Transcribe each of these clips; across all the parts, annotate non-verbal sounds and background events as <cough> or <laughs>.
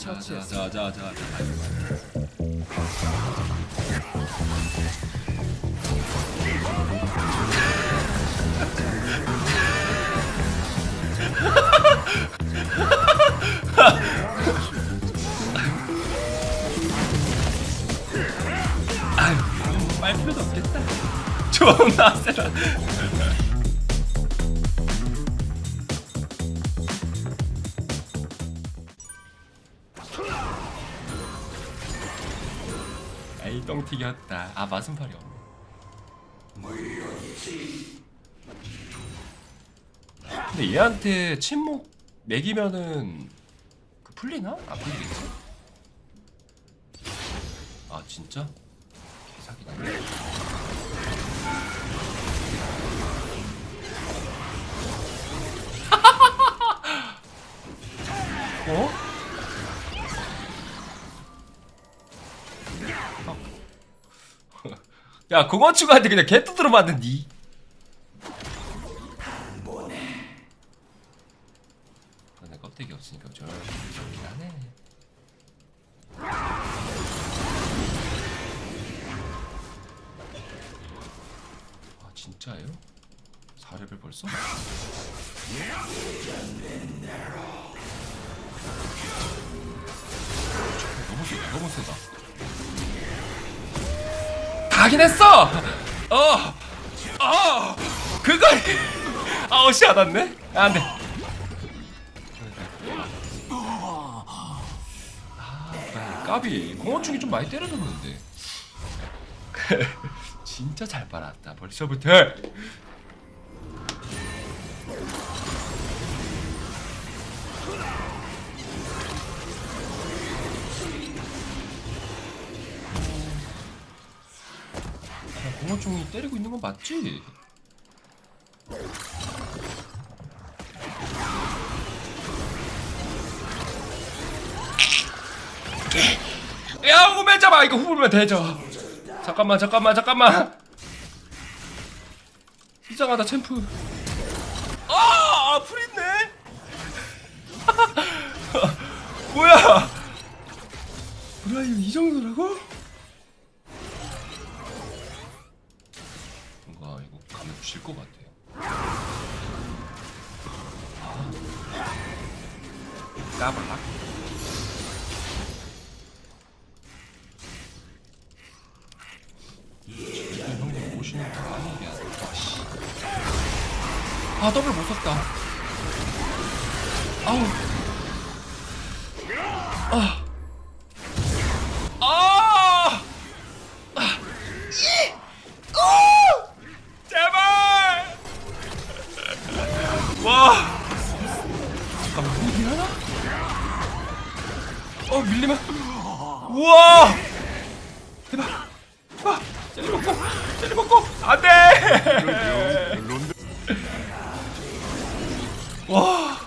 처치했습니다. 자자자자자 아유 말 필요도 없겠다 존나 세라 똥튀기였다 아 마순팔이 없네 근데 얘한테 침묵 매기면은 그 풀리나? 안 풀리겠지? 아 진짜? 개사기다 <laughs> 어? 야 공원충한테 그냥 개 두드려 맞는디 내 껍데기 없으니까 저렇게 하네 아 진짜예요? 4레벨 벌써? 너무 세다 너무 세다 가긴 했어! 어! 어! 그걸! 아, 어시 안 왔네? 아, 안 돼. 아, 까비. 공원충이 좀 많이 때려줬는데. <laughs> 진짜 잘 빨았다, 벌써부터! 야, 공원충이 때리고 있는 건 맞지? 야, 후배 잡아! 이거 후불면 되죠. 잠깐만, 잠깐만, 잠깐만. 이상하다, 챔프. 아, 아, 풀있네? <laughs> 뭐야? 브라이어 이 정도라고? 질 것 같아요. 까발락. 진짜 형님 오시는 거 아니게 아 씨. 아 더블 못 썼다. 아우. 아. 아. 와!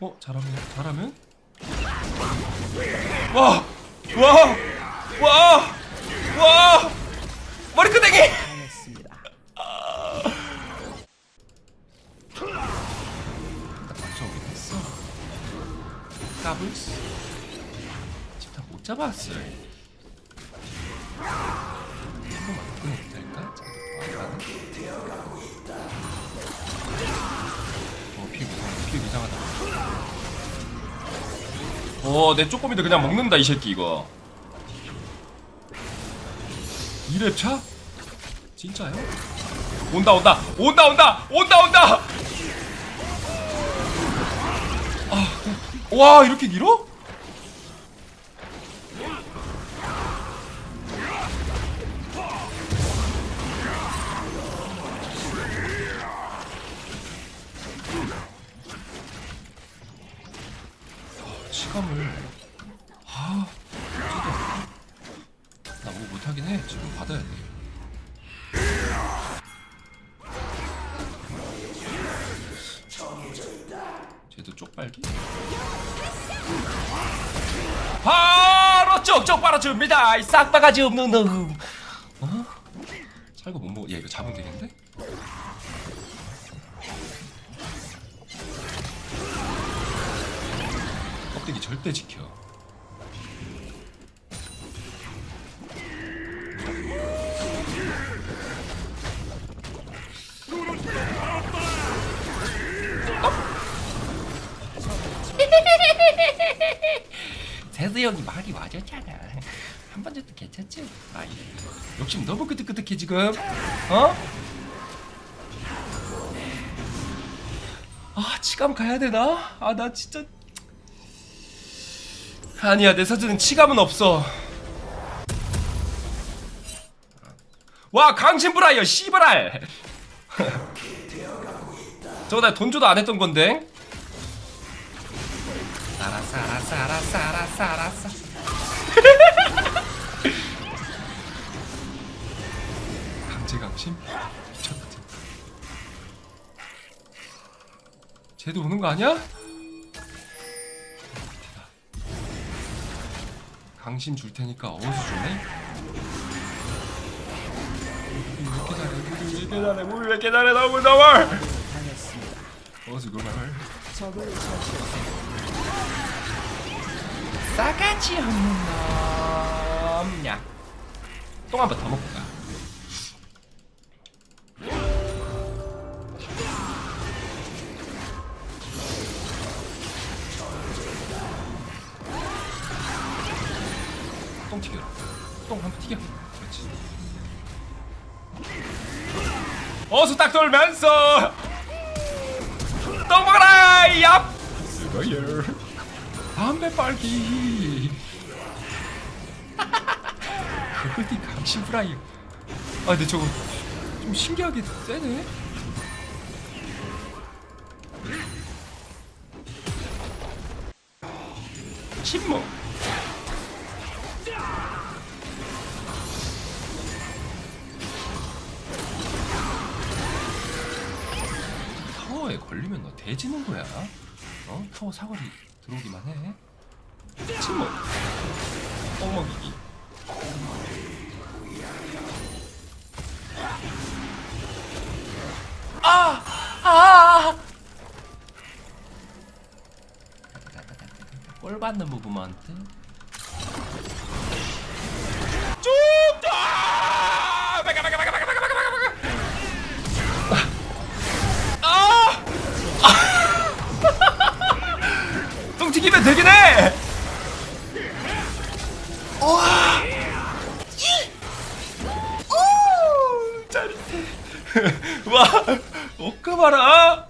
어, 잘하면, 잘하면? 와! 와! 와! 와! 머리 끄댕이! 당했습니다. 저기 됐어. 까불스. 진짜 못 잡았어. 한 어, 내 쪼꼬미도 그냥 먹는다 이 새끼 이거. 2렙 차? 진짜요? 온다 온다 온다 온다 온다 온다 와 이렇게 길어? 해 지금 받아야 돼 쟤도 쪽팔기? 바로 쪽쪽 빨아줍니다 이 싹바가지 없는 놈 어? 살고 못 먹어 야 이거 잡으면 되겠는데? 껍데기 절대 지켜 <laughs> 세드 형이 말이 맞았잖아. 한 번 정도 괜찮지? 아, 욕심 너무 끄덕끄덕해 지금. 어? 아, 치감 가야 되나? 아, 나 진짜 아니야, 내 사진은 치감은 없어. 와, 강신브라이어 씨발알. <laughs> 저거 나 돈 줘도 안 했던 건데. 알았어, 알았어, 알았어, 알았어, 알았어. 강제 강심? 미쳤다. 진짜. 쟤도 오는 거 아니야? 강심 줄 테니까 어디서 주네? 왜 이렇게 잘해? 왜 이렇게 잘해? 너무 너무. 어서 그걸 말. 싸가지 없는 놈냐. 똥 한 번 더? 똥 튀겨. 똥 한 번 튀겨. 그렇지. 어서 딱 돌면서 그거니 강신 프라이. 아 근데 저거 좀 신기하게 세네. 침묵. 타워에 걸리면 너 대지는 거야. 어? 타워 사거리 들어오기만 해. 침묵. 뻥먹이기 꼴 받는 무브먼트 쭉다! 메가 메가 메가 메가 메가 메가 메가 아! 똥 튀기면 되긴 해! 우와! 오! 짜릿해. 와! 옷가 봐라!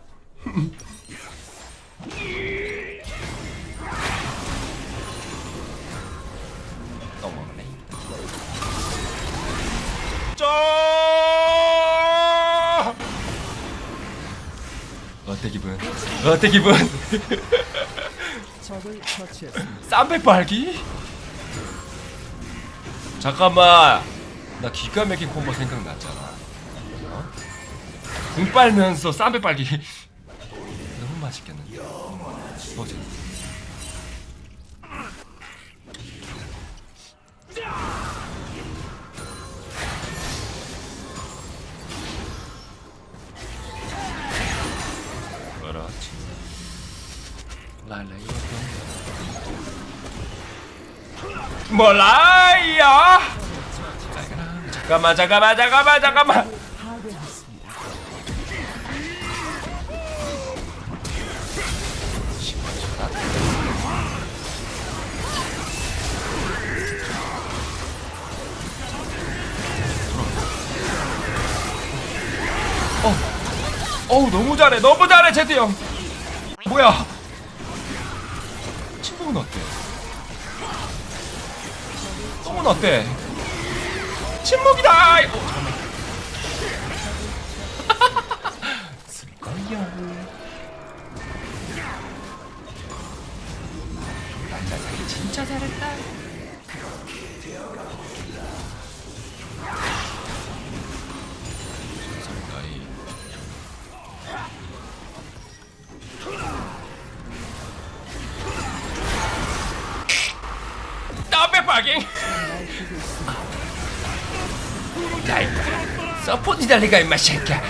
어때 기분? 어때 기분? 쌈배 빨기? 잠깐만 나 기가 막힌 콤보 생각났잖아 어? 궁 빨면서 쌈배 빨기 몰라요. 잠깐만 잠깐만 잠깐만 잠깐만. 파괴했습니다. 어우 너무 잘해 너무 잘해 제드 형. 뭐야? 친구는 어때? 똥은 어때? 침묵이다. 어, 잠깐만. <laughs> 난나 자기 진짜 잘했다. 파깅. 야, 이 서포트 니달리가 임마 새끼야.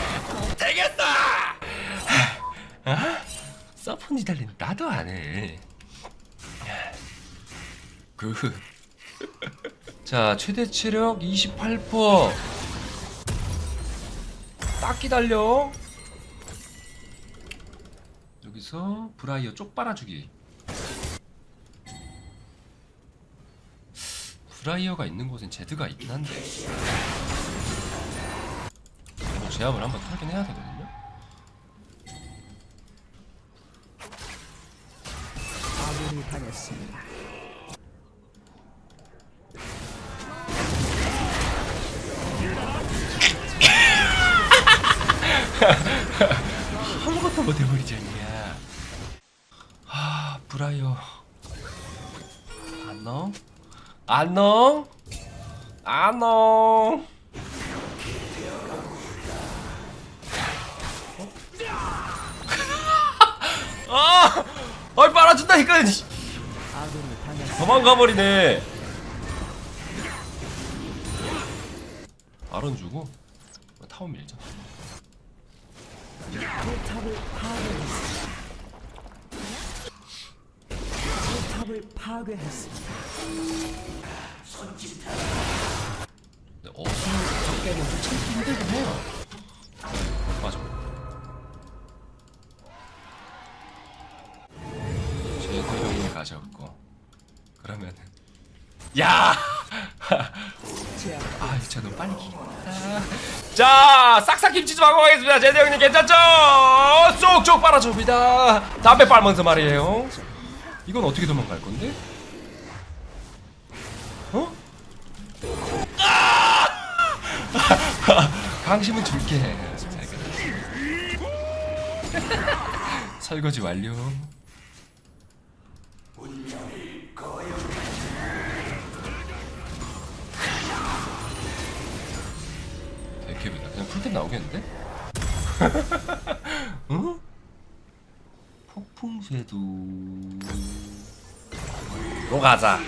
되겠다. 어? 서포트 니달리 나도 안 해. 그. 자 최대 체력 28%. 딱 기다려. 여기서 브라이어 쪽 빨아주기. 브라이어가 있는 곳엔 제드가 있긴 한데. 이거 제압을 한번 털긴 해야 되거든요? 아군이 당했습니다. <laughs> 아무것도 못해버리지 않냐 아 브라이어 안녕 안녕 아! 어이 빨아준다 이거 아군이 당했습니다. 도망가 버리네. 아론 주고 타워 밀자. 파괴했습니다. 근데 어수 좀 참기 힘들긴 해요. 맞아. 형이 가졌고 그러면은 야. 아, 진짜 너무 빨리 기다. 자, 싹싹 김치 좀 하고 가겠습니다. 제대 형님 괜찮죠? 쏙쏙 빨아줍니다. 담배 빨면서 말이에요. 이건 어떻게 도망갈 건데? 강심은 줄게. <laughs> 설거지 완료. 대캡이다. 그냥 풀템 나오겠는데? <laughs> 응? 폭풍쇠도 로 가자.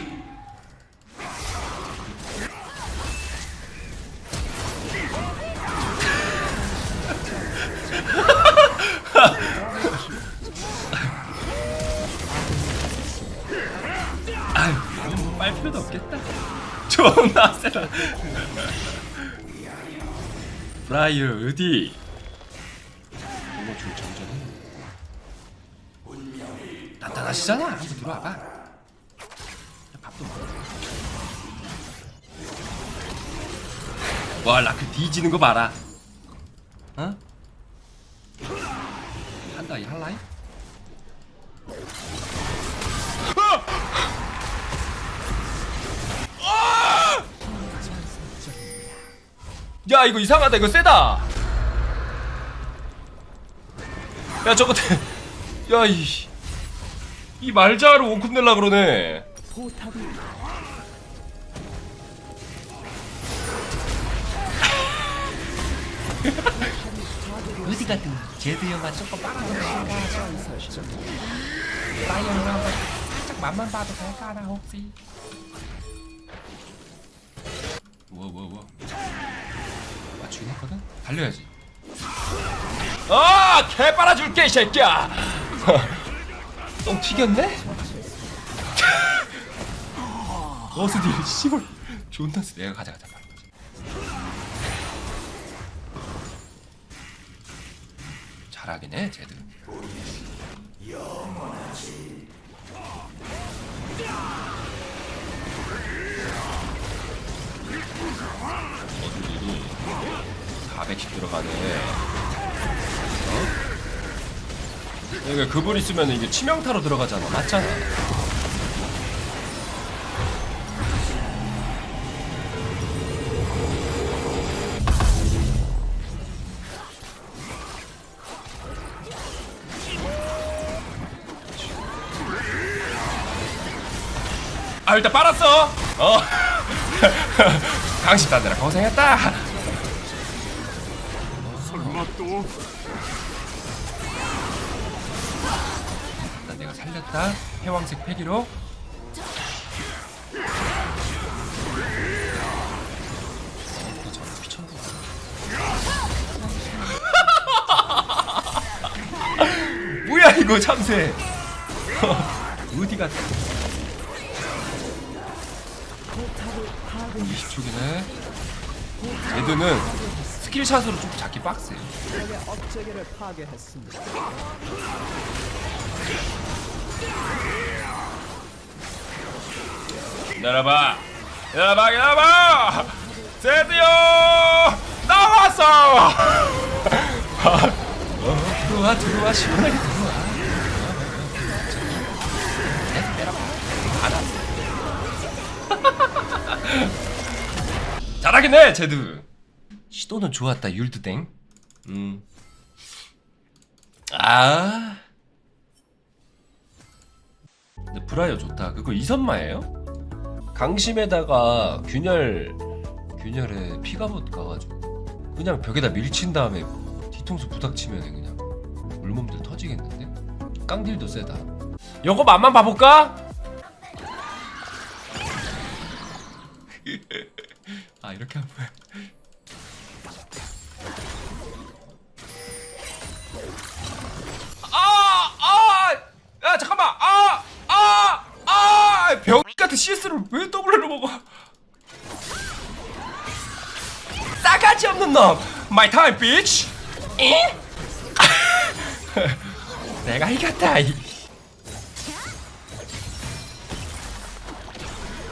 브라이어 어디? 이거 줄 정전은 나타나시잖아. 한번 들어와봐. 밥도 먹어. 와 라크 뒤지는 거 봐라. 어? 한다 이 할라이? 야 이거 이상하다. 이거 세다. 야 저거 <laughs> 야이 이 말자로 원컵 낼라 그러네. <laughs> 어디 갔든 제드 형아 조금 한번 살짝 맛만 봐도 될까나 혹시 뭐뭐뭐 맞추긴 했거든? 달려야지. 아! 개 빨아줄게 이 새끼야. <laughs> 똥 튀겼네? <laughs> 어스 뒤에 씨발. 존나 세 내가 가자 가자. 잘하긴 해 쟤들. 어들이 400씩 들어가네. 어? 그분 있으면 이게 치명타로 들어가잖아. 맞잖아. 아 일단 빨았어. 어. <laughs> 강식 따느라 고생했다 일단 내가 살렸다. 해왕색 패기로. <laughs> 뭐야 이거 참새. <laughs> 어디 갔다? 포탑을 파괴 20초기네. 얘들은 스킬샷으로 좀 잡기 빡세 적의 업체계를 파괴했습니다. 기다려봐. 야봐 드디어 나왔어. 어, 들어와 들어와 시원하게 들어와. 잘하긴 해 제드 시도는 좋았다 율드땡 음. 아 브라이어 좋다 그거 이선마예요? 강심에다가 균열 균열에 피가 못 가가지고 그냥 벽에다 밀친 다음에 뒤통수 부닥치면 그냥 물몸들 터지겠는데? 깡딜도 세다 요거 맛만 봐볼까? <laughs> 아 이렇게 하면 아! 아, 아 잠깐만. 아 아 아 병 같은 CS를 왜 W로 먹어? 싸가지 없는 놈. 마이 타임 비치 내가 이겼다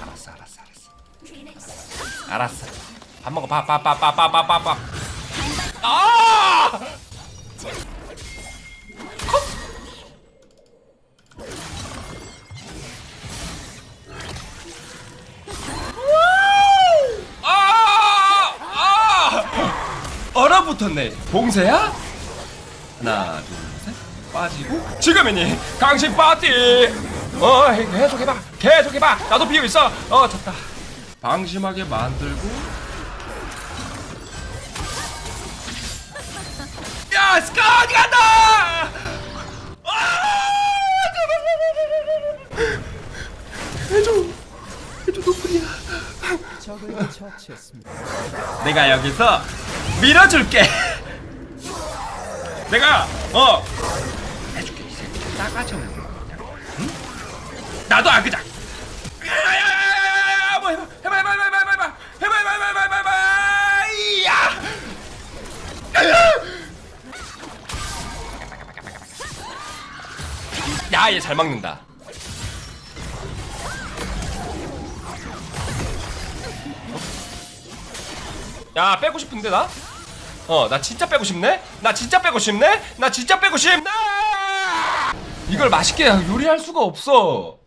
알았어 알았어 알았어. 알았어. 밥 먹어. 밥밥밥밥밥밥밥. 아! 붙었네. 봉쇄야? 하나, 둘, 셋. 빠지고. 지금이니 강신 파티. 어, 계속 해봐. 계속 해봐. 나도 비고 있어. 어, 졌다. 방심하게 만들고. 야, 스카 어디 간다! 아! 해줘. 해줘, 노플이야. 적을 처치했습니다. 내가 여기서 밀어줄게. <laughs> 내가 어 해줄게 이 새끼 싸가지 없는 거 그냥. 응? 나도. 야야야야야야 뭐 해봐 해봐 해봐 해봐 해봐 해봐 해봐 해봐 해봐 해봐 해봐 해봐 이야. <laughs> 야얘 잘 막는다. 야 빼고 싶은데 나? 어 나 진짜 빼고 싶네? 나 진짜 빼고 싶네? 나 진짜 빼고 싶네! 이걸 맛있게 요리할 수가 없어